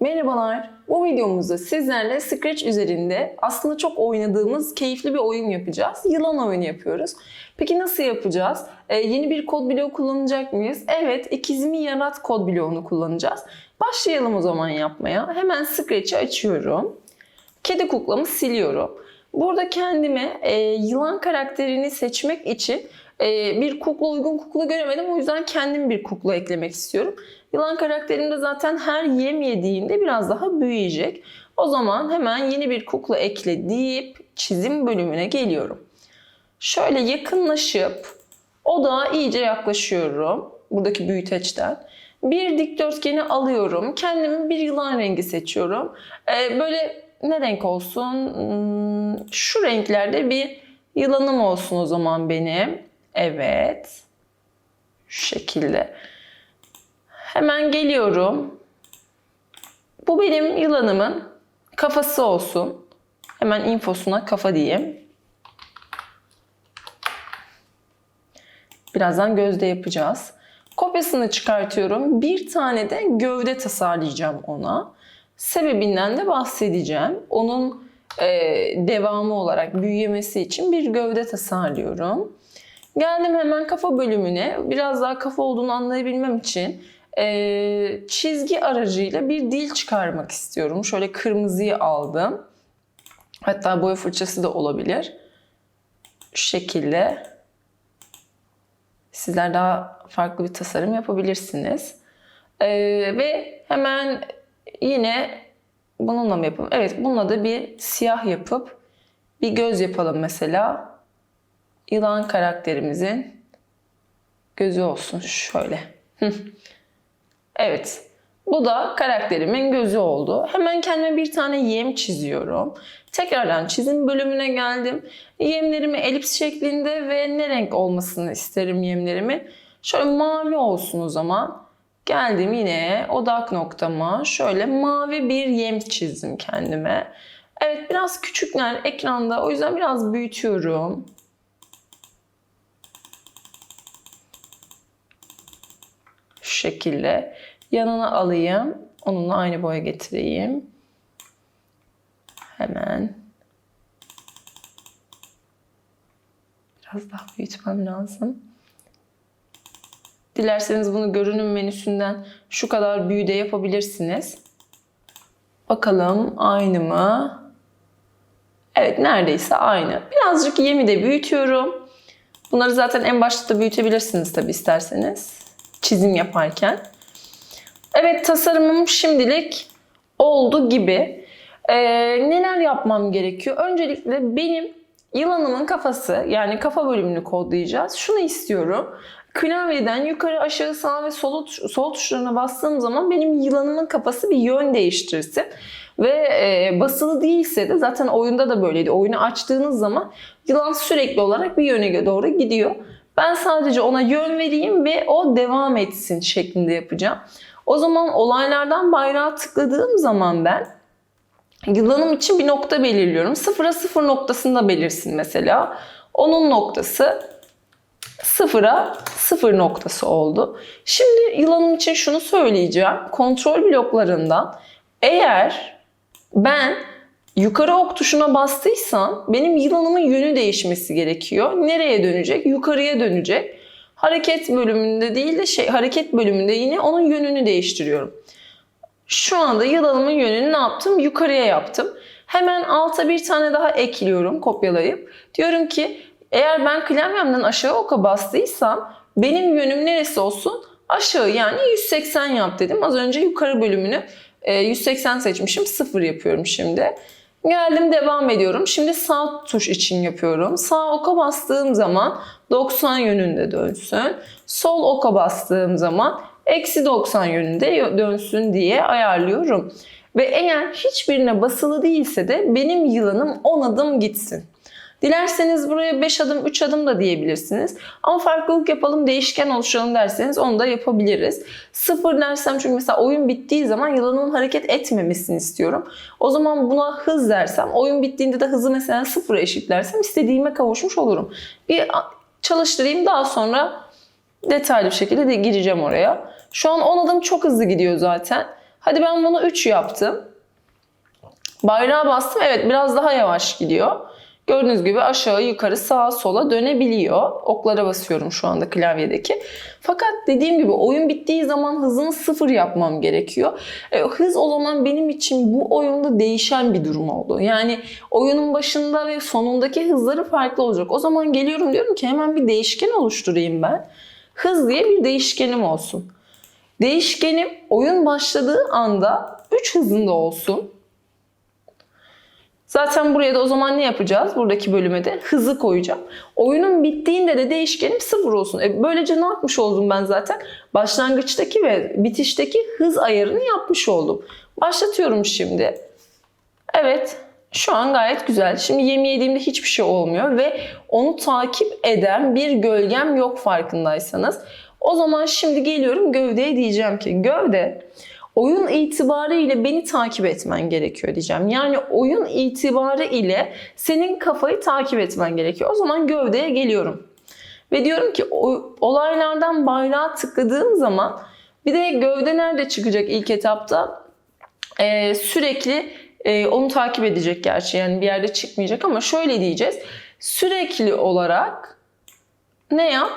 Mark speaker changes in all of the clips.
Speaker 1: Merhabalar. Bu videomuzda sizlerle Scratch üzerinde aslında çok oynadığımız keyifli bir oyun yapacağız. Yılan oyunu yapıyoruz. Peki nasıl yapacağız? Ee, yeni bir kod bloğu kullanacak mıyız? Evet, ikizimi yarat kod bloğunu kullanacağız. Başlayalım o zaman yapmaya. Hemen Scratch'i açıyorum. Kedi kuklamı siliyorum. Burada kendime e, yılan karakterini seçmek için e, bir kukla uygun kukla göremedim. O yüzden kendim bir kukla eklemek istiyorum. Yılan karakterim de zaten her yem yediğinde biraz daha büyüyecek. O zaman hemen yeni bir kukla ekle deyip çizim bölümüne geliyorum. Şöyle yakınlaşıp odağa iyice yaklaşıyorum. Buradaki büyüteçten. Bir dikdörtgeni alıyorum. Kendime bir yılan rengi seçiyorum. Ee, böyle ne renk olsun? Hmm, Şu renklerde bir yılanım olsun o zaman benim. Evet. Şu şekilde. Hemen geliyorum. Bu benim yılanımın kafası olsun. Hemen infosuna kafa diyeyim. Birazdan gözde yapacağız. Kopyasını çıkartıyorum. Bir tane de gövde tasarlayacağım ona. Sebebinden de bahsedeceğim. Onun e, devamı olarak büyümesi için bir gövde tasarlıyorum. Geldim hemen kafa bölümüne. Biraz daha kafa olduğunu anlayabilmem için e, çizgi aracıyla bir dil çıkarmak istiyorum. Şöyle kırmızıyı aldım. Hatta boya fırçası da olabilir. Şu şekilde. Sizler daha farklı bir tasarım yapabilirsiniz. E, ve hemen yine bununla mı yapalım? Evet bununla da bir siyah yapıp bir göz yapalım mesela. Yılan karakterimizin gözü olsun şöyle. Evet. Bu da karakterimin gözü oldu. Hemen kendime bir tane yem çiziyorum. Tekrardan çizim bölümüne geldim. Yemlerimi elips şeklinde ve ne renk olmasını isterim yemlerimi. Şöyle mavi olsun o zaman. Geldim yine odak noktama. Şöyle mavi bir yem çizdim kendime. Evet biraz küçükler ekranda. O yüzden biraz büyütüyorum. Şekilde yanına alayım. Onunla aynı boya getireyim. Hemen. Biraz daha büyütmem lazım. Dilerseniz bunu görünüm menüsünden şu kadar büyüde yapabilirsiniz. Bakalım aynı mı? Evet neredeyse aynı. Birazcık yemi de büyütüyorum. Bunları zaten en başta da büyütebilirsiniz tabi isterseniz. Çizim yaparken. Evet tasarımım şimdilik oldu gibi. Ee, neler yapmam gerekiyor? Öncelikle benim yılanımın kafası yani kafa bölümünü kodlayacağız. Şunu istiyorum. Klavyeden yukarı aşağı sağ ve sol, sol tuşlarına bastığım zaman benim yılanımın kafası bir yön değiştirsin. Ve e, basılı değilse de zaten oyunda da böyleydi. Oyunu açtığınız zaman yılan sürekli olarak bir yöne doğru gidiyor. Ben sadece ona yön vereyim ve o devam etsin şeklinde yapacağım. O zaman olaylardan bayrağı tıkladığım zaman ben yılanım için bir nokta belirliyorum. Sıfıra sıfır noktasında belirsin mesela. Onun noktası sıfıra sıfır noktası oldu. Şimdi yılanım için şunu söyleyeceğim. Kontrol bloklarından eğer ben yukarı ok tuşuna bastıysam benim yılanımın yönü değişmesi gerekiyor. Nereye dönecek? Yukarıya dönecek. Hareket bölümünde değil de şey hareket bölümünde yine onun yönünü değiştiriyorum. Şu anda yılanımın yönünü ne yaptım? Yukarıya yaptım. Hemen alta bir tane daha ekliyorum kopyalayıp. Diyorum ki eğer ben klavyemden aşağı oka bastıysam benim yönüm neresi olsun? Aşağı yani 180 yap dedim. Az önce yukarı bölümünü 180 seçmişim. 0 yapıyorum şimdi. Geldim devam ediyorum. Şimdi sağ tuş için yapıyorum. Sağ oka bastığım zaman 90 yönünde dönsün. Sol oka bastığım zaman eksi 90 yönünde dönsün diye ayarlıyorum. Ve eğer hiçbirine basılı değilse de benim yılanım 10 adım gitsin. Dilerseniz buraya 5 adım 3 adım da diyebilirsiniz. Ama farklılık yapalım değişken oluşturalım derseniz onu da yapabiliriz. Sıfır dersem çünkü mesela oyun bittiği zaman yılanın hareket etmemesini istiyorum. O zaman buna hız dersem oyun bittiğinde de hızı mesela sıfıra eşitlersem istediğime kavuşmuş olurum. Bir çalıştırayım daha sonra detaylı bir şekilde de gireceğim oraya. Şu an 10 adım çok hızlı gidiyor zaten. Hadi ben bunu 3 yaptım. Bayrağa bastım. Evet biraz daha yavaş gidiyor. Gördüğünüz gibi aşağı yukarı sağa sola dönebiliyor. Oklara basıyorum şu anda klavyedeki. Fakat dediğim gibi oyun bittiği zaman hızını sıfır yapmam gerekiyor. E, hız o zaman benim için bu oyunda değişen bir durum oldu. Yani oyunun başında ve sonundaki hızları farklı olacak. O zaman geliyorum diyorum ki hemen bir değişken oluşturayım ben. Hız diye bir değişkenim olsun. Değişkenim oyun başladığı anda 3 hızında olsun. Zaten buraya da o zaman ne yapacağız? Buradaki bölüme de hızı koyacağım. Oyunun bittiğinde de değişkenim sıfır olsun. E böylece ne yapmış oldum ben zaten? Başlangıçtaki ve bitişteki hız ayarını yapmış oldum. Başlatıyorum şimdi. Evet. Şu an gayet güzel. Şimdi yem yediğimde hiçbir şey olmuyor ve onu takip eden bir gölgem yok farkındaysanız. O zaman şimdi geliyorum gövdeye diyeceğim ki gövde oyun itibarı ile beni takip etmen gerekiyor diyeceğim. Yani oyun itibarı ile senin kafayı takip etmen gerekiyor. O zaman gövdeye geliyorum. Ve diyorum ki olaylardan bayrağı tıkladığım zaman bir de gövde nerede çıkacak ilk etapta? Ee, sürekli e, onu takip edecek gerçi yani bir yerde çıkmayacak ama şöyle diyeceğiz. Sürekli olarak ne yap?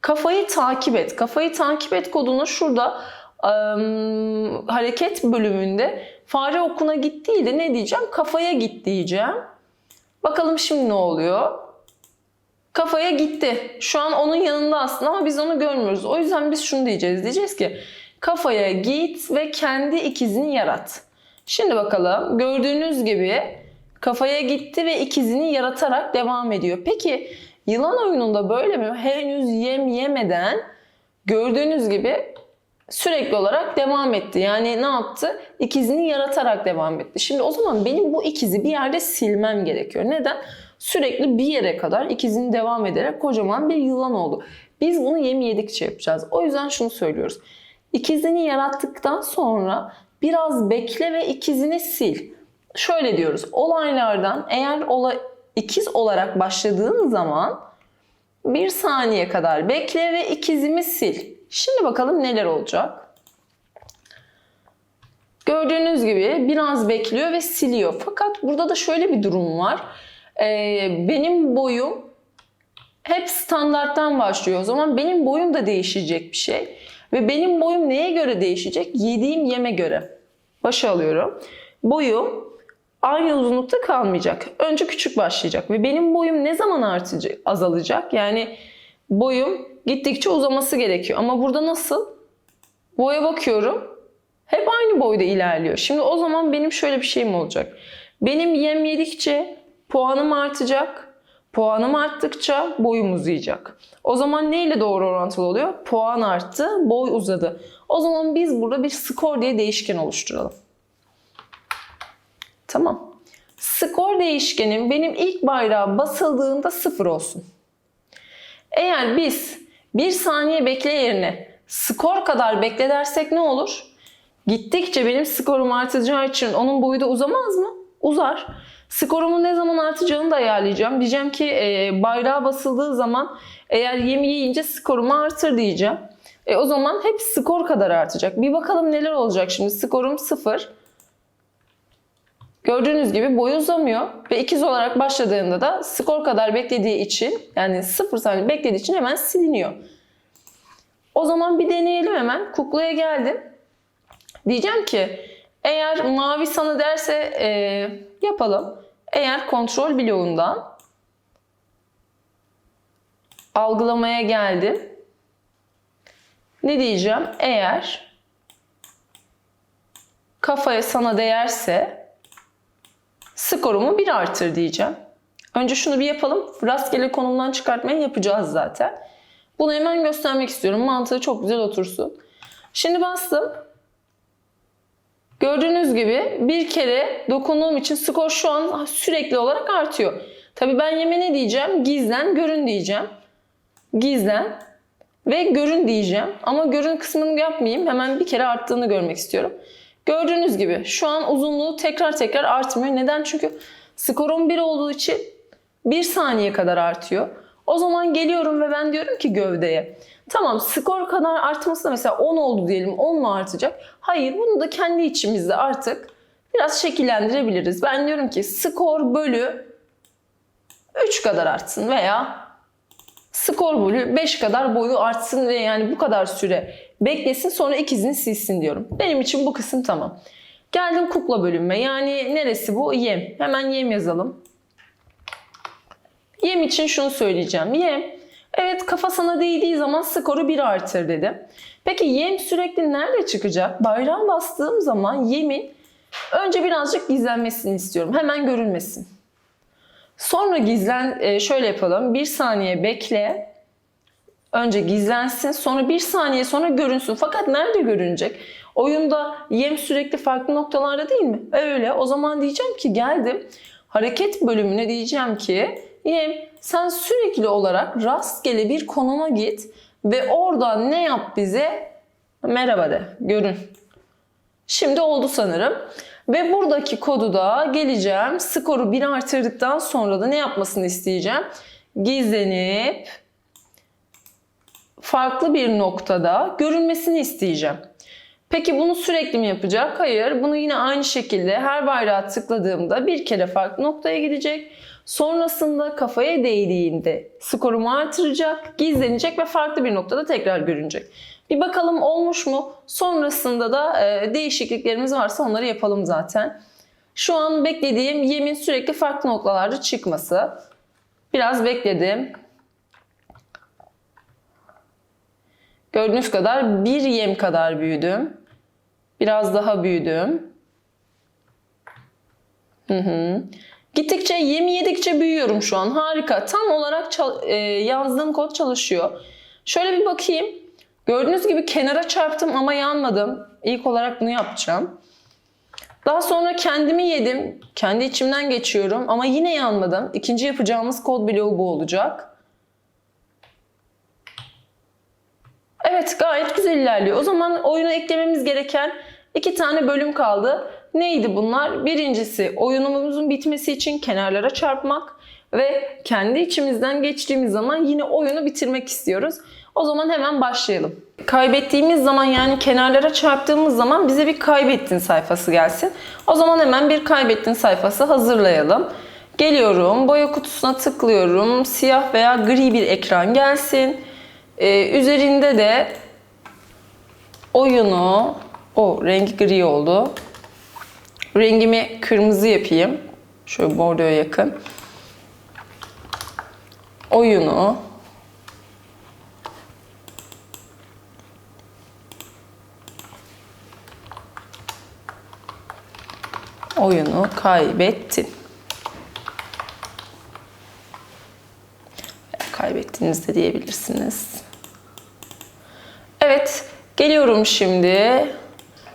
Speaker 1: Kafayı takip et. Kafayı takip et kodunu şurada ım, hareket bölümünde fare okuna git değil de ne diyeceğim? Kafaya git diyeceğim. Bakalım şimdi ne oluyor? Kafaya gitti. Şu an onun yanında aslında ama biz onu görmüyoruz. O yüzden biz şunu diyeceğiz. Diyeceğiz ki kafaya git ve kendi ikizini yarat. Şimdi bakalım gördüğünüz gibi kafaya gitti ve ikizini yaratarak devam ediyor. Peki yılan oyununda böyle mi? Henüz yem yemeden gördüğünüz gibi sürekli olarak devam etti. Yani ne yaptı? İkizini yaratarak devam etti. Şimdi o zaman benim bu ikizi bir yerde silmem gerekiyor. Neden? Sürekli bir yere kadar ikizini devam ederek kocaman bir yılan oldu. Biz bunu yem yedikçe yapacağız. O yüzden şunu söylüyoruz. İkizini yarattıktan sonra biraz bekle ve ikizini sil. Şöyle diyoruz. Olaylardan eğer olay, ikiz olarak başladığın zaman bir saniye kadar bekle ve ikizimi sil. Şimdi bakalım neler olacak. Gördüğünüz gibi biraz bekliyor ve siliyor. Fakat burada da şöyle bir durum var. Ee, benim boyum hep standarttan başlıyor. O zaman benim boyum da değişecek bir şey. Ve benim boyum neye göre değişecek? Yediğim yeme göre. Başa alıyorum. Boyum aynı uzunlukta kalmayacak. Önce küçük başlayacak ve benim boyum ne zaman artacak, azalacak? Yani boyum gittikçe uzaması gerekiyor. Ama burada nasıl? Boya bakıyorum. Hep aynı boyda ilerliyor. Şimdi o zaman benim şöyle bir şeyim olacak. Benim yem yedikçe puanım artacak. Puanım arttıkça boyum uzayacak. O zaman neyle doğru orantılı oluyor? Puan arttı, boy uzadı. O zaman biz burada bir skor diye değişken oluşturalım. Tamam. Skor değişkenim benim ilk bayrağa basıldığında sıfır olsun. Eğer biz bir saniye bekle yerine skor kadar bekle dersek ne olur? Gittikçe benim skorum artacağı için onun boyu da uzamaz mı? Uzar. Skorumun ne zaman artacağını da ayarlayacağım. Diyeceğim ki e, bayrağa basıldığı zaman eğer yemi yiyince skorumu artır diyeceğim. E, o zaman hep skor kadar artacak. Bir bakalım neler olacak şimdi. Skorum 0. Gördüğünüz gibi boyu uzamıyor ve ikiz olarak başladığında da skor kadar beklediği için yani 0 saniye beklediği için hemen siliniyor. O zaman bir deneyelim hemen. Kuklaya geldim. Diyeceğim ki eğer mavi sana derse e, yapalım. Eğer kontrol bloğundan algılamaya geldim. Ne diyeceğim? Eğer kafaya sana değerse skorumu bir artır diyeceğim. Önce şunu bir yapalım. Rastgele konumdan çıkartmayı yapacağız zaten. Bunu hemen göstermek istiyorum. Mantığı çok güzel otursun. Şimdi bastım. Gördüğünüz gibi bir kere dokunduğum için skor şu an sürekli olarak artıyor. Tabi ben yeme ne diyeceğim? Gizlen, görün diyeceğim. Gizlen ve görün diyeceğim. Ama görün kısmını yapmayayım. Hemen bir kere arttığını görmek istiyorum. Gördüğünüz gibi şu an uzunluğu tekrar tekrar artmıyor. Neden? Çünkü skorum 1 olduğu için 1 saniye kadar artıyor. O zaman geliyorum ve ben diyorum ki gövdeye. Tamam skor kadar artması da mesela 10 oldu diyelim 10 mu artacak? Hayır bunu da kendi içimizde artık biraz şekillendirebiliriz. Ben diyorum ki skor bölü 3 kadar artsın veya skor bölü 5 kadar boyu artsın ve yani bu kadar süre beklesin sonra ikizini silsin diyorum. Benim için bu kısım tamam. Geldim kukla bölünme. Yani neresi bu? Yem. Hemen yem yazalım. Yem için şunu söyleyeceğim. Yem, evet kafa sana değdiği zaman skoru 1 artır dedim. Peki yem sürekli nerede çıkacak? Bayrağa bastığım zaman yemin önce birazcık gizlenmesini istiyorum. Hemen görünmesin. Sonra gizlen, e, şöyle yapalım. Bir saniye bekle. Önce gizlensin. Sonra bir saniye sonra görünsün. Fakat nerede görünecek? Oyunda yem sürekli farklı noktalarda değil mi? Öyle. O zaman diyeceğim ki geldim. Hareket bölümüne diyeceğim ki yem sen sürekli olarak rastgele bir konuma git ve oradan ne yap bize? Merhaba de. Görün. Şimdi oldu sanırım. Ve buradaki kodu da geleceğim. Skoru 1 artırdıktan sonra da ne yapmasını isteyeceğim? Gizlenip farklı bir noktada görünmesini isteyeceğim. Peki bunu sürekli mi yapacak? Hayır. Bunu yine aynı şekilde her bayrağa tıkladığımda bir kere farklı noktaya gidecek. Sonrasında kafaya değdiğinde skorumu artıracak, gizlenecek ve farklı bir noktada tekrar görünecek. Bir bakalım olmuş mu? Sonrasında da e, değişikliklerimiz varsa onları yapalım zaten. Şu an beklediğim yemin sürekli farklı noktalarda çıkması. Biraz bekledim. Gördüğünüz kadar bir yem kadar büyüdüm. Biraz daha büyüdüm. Hı hı. Gittikçe yemi yedikçe büyüyorum şu an. Harika. Tam olarak e, yazdığım kod çalışıyor. Şöyle bir bakayım. Gördüğünüz gibi kenara çarptım ama yanmadım. İlk olarak bunu yapacağım. Daha sonra kendimi yedim. Kendi içimden geçiyorum ama yine yanmadım. İkinci yapacağımız kod bloğu bu olacak. Evet gayet güzel ilerliyor. O zaman oyuna eklememiz gereken iki tane bölüm kaldı. Neydi bunlar? Birincisi oyunumuzun bitmesi için kenarlara çarpmak ve kendi içimizden geçtiğimiz zaman yine oyunu bitirmek istiyoruz. O zaman hemen başlayalım. Kaybettiğimiz zaman yani kenarlara çarptığımız zaman bize bir kaybettin sayfası gelsin. O zaman hemen bir kaybettin sayfası hazırlayalım. Geliyorum, boya kutusuna tıklıyorum. Siyah veya gri bir ekran gelsin. Ee, üzerinde de oyunu, o rengi gri oldu. Rengimi kırmızı yapayım. Şöyle bordoya yakın. Oyunu oyunu kaybettin. Kaybettiniz de diyebilirsiniz. Geliyorum şimdi.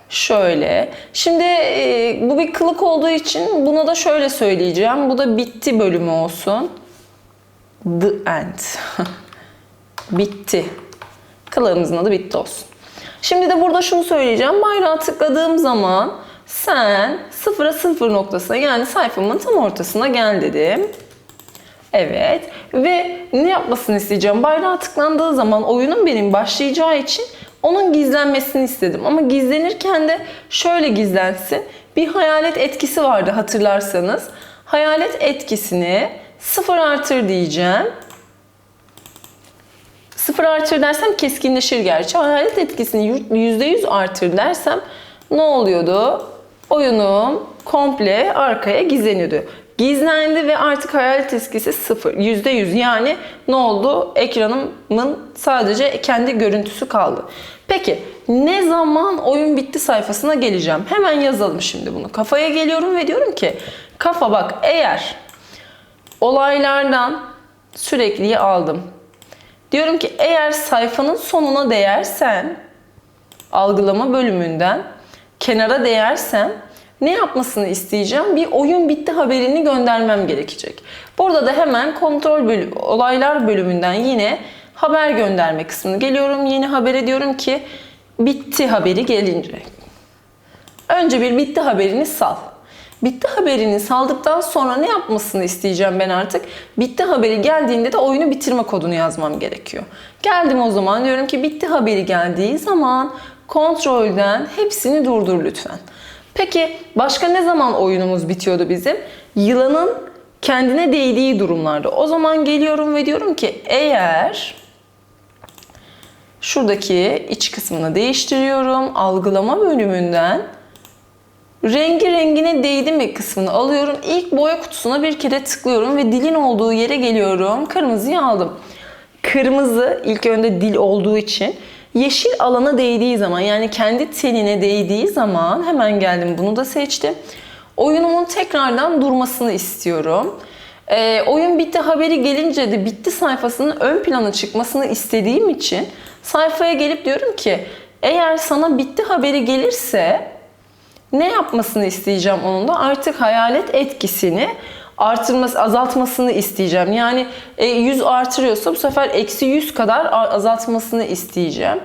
Speaker 1: Şöyle. Şimdi e, bu bir kılık olduğu için buna da şöyle söyleyeceğim. Bu da bitti bölümü olsun. The end. bitti. Kılığımızın adı bitti olsun. Şimdi de burada şunu söyleyeceğim. Bayrağı tıkladığım zaman sen sıfıra sıfır noktasına yani sayfamın tam ortasına gel dedim. Evet ve ne yapmasını isteyeceğim? Bayrağı tıklandığı zaman oyunun benim başlayacağı için onun gizlenmesini istedim. Ama gizlenirken de şöyle gizlensin. Bir hayalet etkisi vardı hatırlarsanız. Hayalet etkisini sıfır artır diyeceğim. Sıfır artır dersem keskinleşir gerçi. Hayalet etkisini %100 artır dersem ne oluyordu? Oyunum komple arkaya gizleniyordu. Gizlendi ve artık hayalet etkisi sıfır. %100 yani ne oldu? Ekranımın sadece kendi görüntüsü kaldı. Peki ne zaman oyun bitti sayfasına geleceğim? Hemen yazalım şimdi bunu. Kafaya geliyorum ve diyorum ki kafa bak eğer olaylardan sürekli aldım. Diyorum ki eğer sayfanın sonuna değersen algılama bölümünden kenara değersen ne yapmasını isteyeceğim? Bir oyun bitti haberini göndermem gerekecek. Burada da hemen kontrol bölüm, olaylar bölümünden yine haber gönderme kısmını geliyorum. Yeni habere diyorum ki bitti haberi gelince. Önce bir bitti haberini sal. Bitti haberini saldıktan sonra ne yapmasını isteyeceğim ben artık? Bitti haberi geldiğinde de oyunu bitirme kodunu yazmam gerekiyor. Geldim o zaman diyorum ki bitti haberi geldiği zaman kontrolden hepsini durdur lütfen. Peki başka ne zaman oyunumuz bitiyordu bizim? Yılanın kendine değdiği durumlarda. O zaman geliyorum ve diyorum ki eğer şuradaki iç kısmını değiştiriyorum. Algılama bölümünden rengi rengine değdi mi kısmını alıyorum. İlk boya kutusuna bir kere tıklıyorum ve dilin olduğu yere geliyorum. Kırmızıyı aldım. Kırmızı ilk önde dil olduğu için yeşil alana değdiği zaman yani kendi tenine değdiği zaman hemen geldim bunu da seçtim. Oyunumun tekrardan durmasını istiyorum. Ee, oyun bitti haberi gelince de bitti sayfasının ön plana çıkmasını istediğim için sayfaya gelip diyorum ki eğer sana bitti haberi gelirse ne yapmasını isteyeceğim onun da artık hayalet etkisini artırması, azaltmasını isteyeceğim. Yani e, 100 artırıyorsa bu sefer eksi 100 kadar azaltmasını isteyeceğim.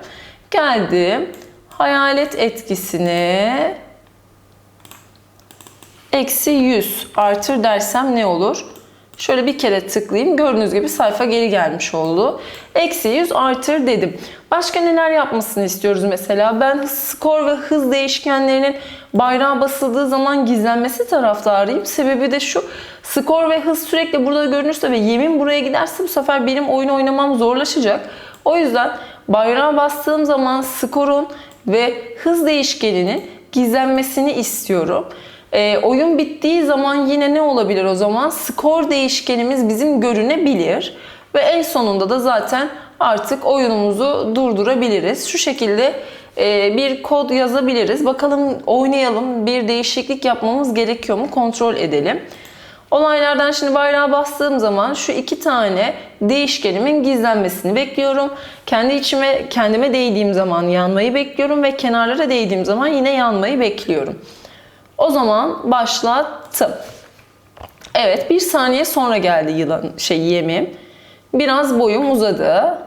Speaker 1: Geldim. Hayalet etkisini eksi 100 artır dersem ne olur? Şöyle bir kere tıklayayım. Gördüğünüz gibi sayfa geri gelmiş oldu. Eksi 100 artır dedim. Başka neler yapmasını istiyoruz mesela? Ben skor ve hız değişkenlerinin bayrağa basıldığı zaman gizlenmesi taraftarıyım. Sebebi de şu. Skor ve hız sürekli burada görünürse ve yemin buraya giderse bu sefer benim oyun oynamam zorlaşacak. O yüzden bayrağa bastığım zaman skorun ve hız değişkeninin gizlenmesini istiyorum. E, oyun bittiği zaman yine ne olabilir o zaman? Skor değişkenimiz bizim görünebilir. Ve en sonunda da zaten artık oyunumuzu durdurabiliriz. Şu şekilde e, bir kod yazabiliriz. Bakalım oynayalım. Bir değişiklik yapmamız gerekiyor mu? Kontrol edelim. Olaylardan şimdi bayrağa bastığım zaman şu iki tane değişkenimin gizlenmesini bekliyorum. Kendi içime kendime değdiğim zaman yanmayı bekliyorum ve kenarlara değdiğim zaman yine yanmayı bekliyorum. O zaman başlattım. Evet bir saniye sonra geldi yılan şey yemim. Biraz boyum uzadı.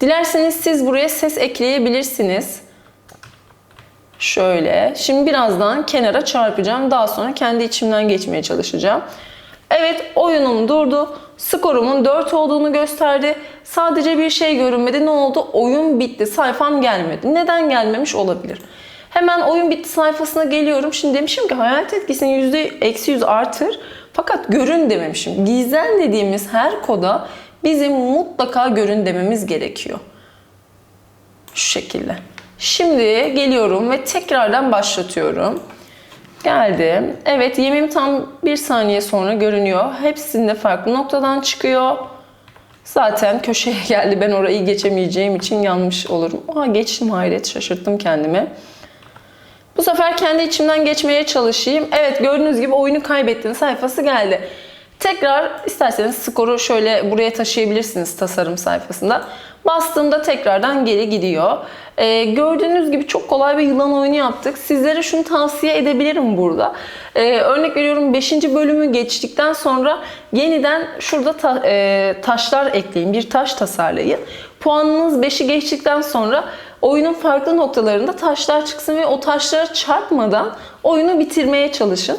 Speaker 1: Dilerseniz siz buraya ses ekleyebilirsiniz. Şöyle. Şimdi birazdan kenara çarpacağım. Daha sonra kendi içimden geçmeye çalışacağım. Evet oyunum durdu. Skorumun 4 olduğunu gösterdi. Sadece bir şey görünmedi. Ne oldu? Oyun bitti. Sayfam gelmedi. Neden gelmemiş olabilir? Hemen oyun bitti sayfasına geliyorum. Şimdi demişim ki hayat etkisini yüzde eksi yüz artır. Fakat görün dememişim. Gizlen dediğimiz her koda bizim mutlaka görün dememiz gerekiyor. Şu şekilde. Şimdi geliyorum ve tekrardan başlatıyorum. Geldim. Evet yemim tam bir saniye sonra görünüyor. Hepsinde farklı noktadan çıkıyor. Zaten köşeye geldi. Ben orayı geçemeyeceğim için yanmış olurum. Aa geçtim hayret şaşırttım kendimi. Bu sefer kendi içimden geçmeye çalışayım. Evet gördüğünüz gibi oyunu kaybettin sayfası geldi. Tekrar isterseniz skoru şöyle buraya taşıyabilirsiniz tasarım sayfasında. Bastığımda tekrardan geri gidiyor. Ee, gördüğünüz gibi çok kolay bir yılan oyunu yaptık. Sizlere şunu tavsiye edebilirim burada. Ee, örnek veriyorum 5. bölümü geçtikten sonra yeniden şurada ta, e, taşlar ekleyin. Bir taş tasarlayın. Puanınız 5'i geçtikten sonra oyunun farklı noktalarında taşlar çıksın ve o taşlara çarpmadan oyunu bitirmeye çalışın.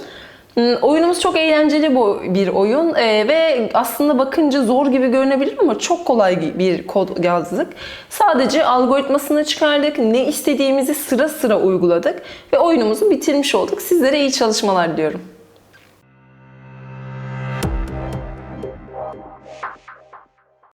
Speaker 1: Hmm, oyunumuz çok eğlenceli bu bir oyun ee, ve aslında bakınca zor gibi görünebilir ama çok kolay bir kod yazdık. Sadece algoritmasını çıkardık, ne istediğimizi sıra sıra uyguladık ve oyunumuzu bitirmiş olduk. Sizlere iyi çalışmalar diliyorum.